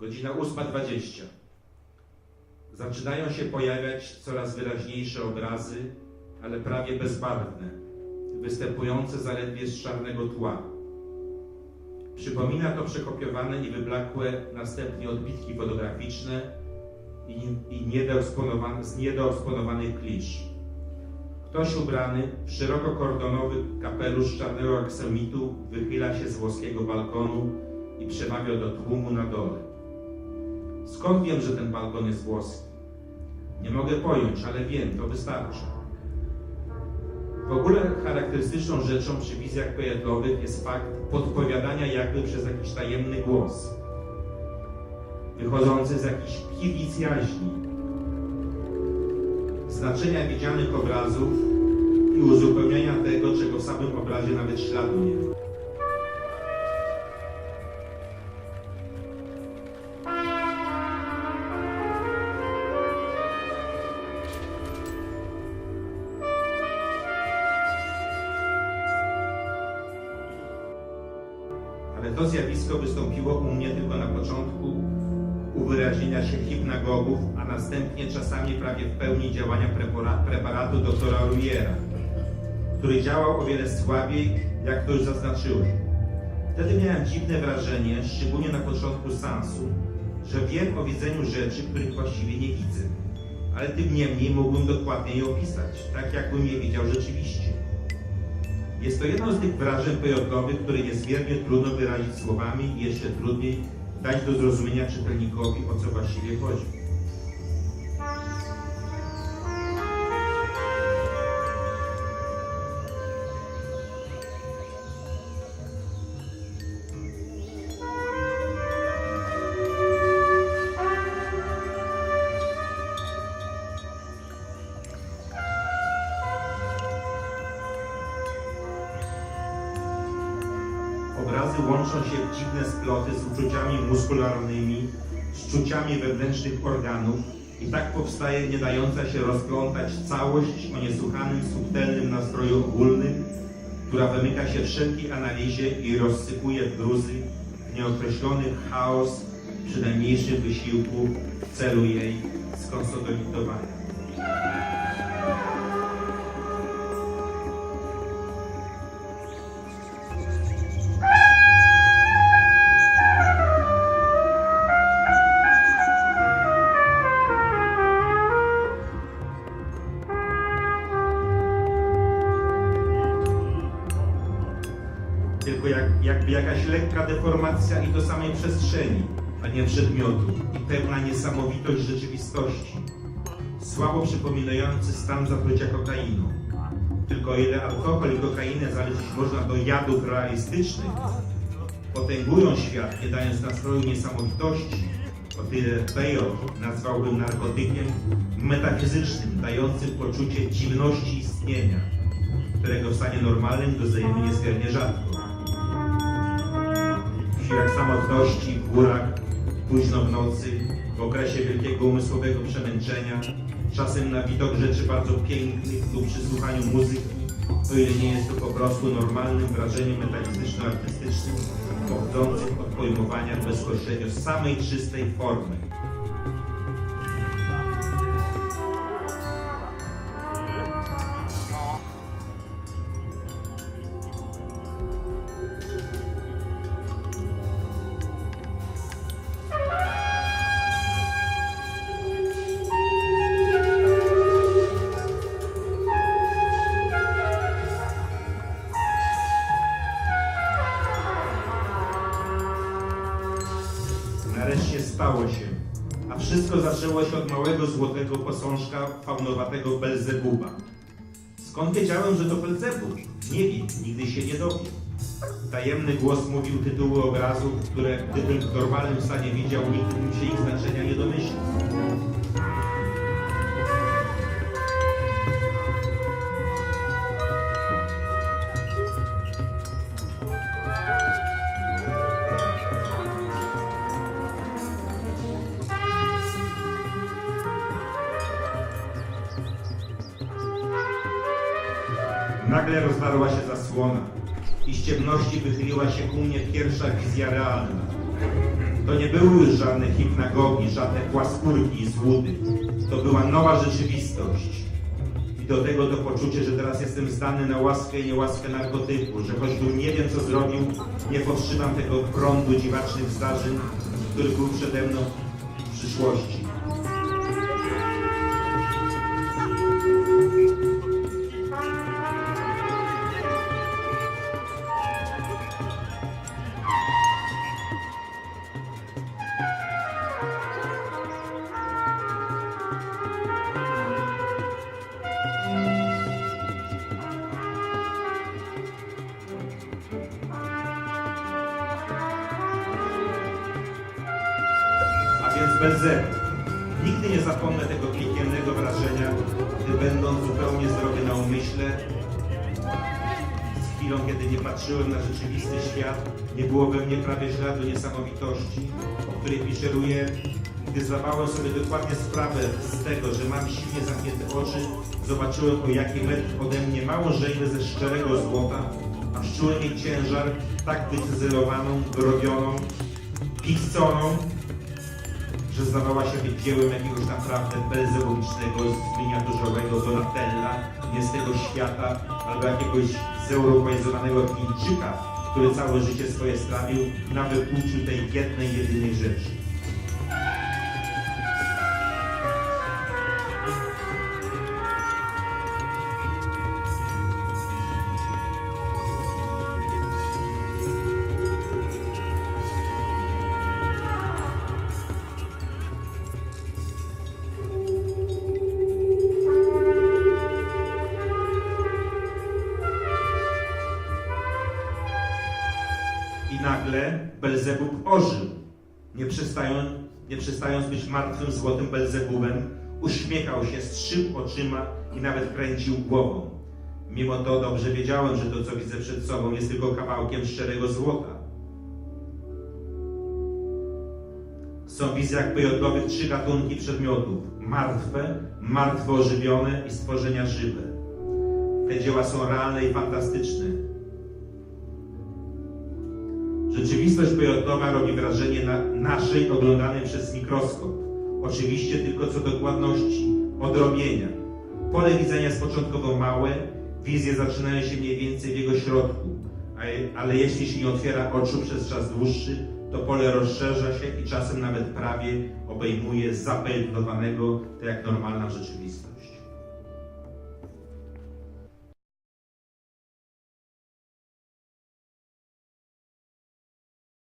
Godzina 8.20. Zaczynają się pojawiać coraz wyraźniejsze obrazy, ale prawie bezbarwne, występujące zaledwie z czarnego tła. Przypomina to przekopiowane i wyblakłe następnie odbitki fotograficzne i, niedoeksponowanych klisz. Ktoś ubrany w szeroko kordonowy kapelusz czarnego aksamitu wychyla się z włoskiego balkonu i przemawia do tłumu na dole. Skąd wiem, że ten balkon jest włoski? Nie mogę pojąć, ale wiem, to wystarczy. W ogóle charakterystyczną rzeczą przy wizjach pojedlowych jest fakt podpowiadania jakby przez jakiś tajemny głos, wychodzący z jakichś piwnic jaźni, znaczenia widzianych obrazów i uzupełniania tego, czego w samym obrazie nawet śladu nie ma. To zjawisko wystąpiło u mnie tylko na początku uwyraźnienia się hipnagogów, a następnie czasami prawie w pełni działania prepara- preparatu doktora Ruiera, który działał o wiele słabiej, jak to już zaznaczyłem. Wtedy miałem dziwne wrażenie, szczególnie na początku seansu, że wiem o widzeniu rzeczy, których właściwie nie widzę. Ale tym niemniej mógłbym dokładnie je opisać, tak jakbym je widział rzeczywiście. Jest to jedno z tych wrażeń pojotkowych, które niezmiernie trudno wyrazić słowami i jeszcze trudniej dać do zrozumienia czytelnikowi, o co właściwie chodzi. Łączą się w dziwne sploty z uczuciami muskularnymi, z czuciami wewnętrznych organów i tak powstaje nie dająca się rozplątać całość o niesłychanym, subtelnym nastroju ogólnym, która wymyka się wszelkiej analizie i rozsypuje w gruzy w nieokreślony chaos przy najmniejszym wysiłku w celu jej skonsolidowania. Jakaś lekka deformacja i do samej przestrzeni, a nie przedmiotu i pełna niesamowitość rzeczywistości, słabo przypominający stan zatrucia kokainą. Tylko ile alkohol i kokainę zależeć można do jadów realistycznych, potęgują świat, nie dając nastroju niesamowitości, o tyle Bejot nazwałbym narkotykiem metafizycznym, dającym poczucie dziwności istnienia, którego w stanie normalnym dozajemy niezmiernie rzadko chwilach samotności, w górach, późno w nocy, w okresie wielkiego umysłowego przemęczenia, czasem na widok rzeczy bardzo pięknych lub przy słuchaniu muzyki, o ile nie jest to po prostu normalnym wrażeniem metafizyczno-artystycznym, pochodzącym od pojmowania bezpośrednio samej czystej formy. Nareszcie stało się. A wszystko zaczęło się od małego złotego posążka faunowatego Belzebuba. Skąd wiedziałem, że to Belzebub? Nie wiem, nigdy się nie dowiem. Tajemny głos mówił tytuły obrazów, które gdybym w normalnym stanie widział, nikt bym się ich znaczenia nie domyślił. Nagle rozwarła się zasłona i z ciemności wychyliła się ku mnie pierwsza wizja realna. To nie były już żadne hipnagogi, żadne płaskórki i złudy. To była nowa rzeczywistość. I do tego to poczucie, że teraz jestem zdany na łaskę i niełaskę narkotyku, że choćbym nie wiem co zrobił, nie powstrzymam tego prądu dziwacznych zdarzeń, który był przede mną w przyszłości. Więc Belzebub. Nigdy nie zapomnę tego piekielnego wrażenia, gdy będąc zupełnie zdrowy na umyśle, z chwilą, kiedy nie patrzyłem na rzeczywisty świat, nie było we mnie prawie śladu niesamowitości, o której piszeruję, gdy zdawałem sobie dokładnie sprawę z tego, że mam silnie zamknięte oczy, zobaczyłem o jaki metr ode mnie mało żejmy ze szczerego złota, a czułem jej ciężar tak wycyzelowaną, wyrobioną, pichconą, że zdawała się dziełem jakiegoś naprawdę belzebubicznego, miniaturzowego Donatella, nie z tego świata, albo jakiegoś zeuropeizowanego Chińczyka, który całe życie swoje strawił na wypłuciu tej jednej, jedynej rzeczy. Ożył. Nie przestając, nie przestając być martwym złotym Belzebubem, uśmiechał się, strzył oczyma i nawet kręcił głową. Mimo to dobrze wiedziałem, że to, co widzę przed sobą, jest tylko kawałkiem szczerego złota. Są w wizjach pejotkowych trzy gatunki przedmiotów. Martwe, martwo ożywione i stworzenia żywe. Te dzieła są realne i fantastyczne. Rzeczywistość pojotkowa robi wrażenie na naszej oglądanej przez mikroskop. Oczywiście tylko co dokładności, odrobienia. Pole widzenia jest początkowo małe, wizje zaczynają się mniej więcej w jego środku, ale jeśli się nie otwiera oczu przez czas dłuższy, to pole rozszerza się i czasem nawet prawie obejmuje zapętlowanego, to jak normalna rzeczywistość.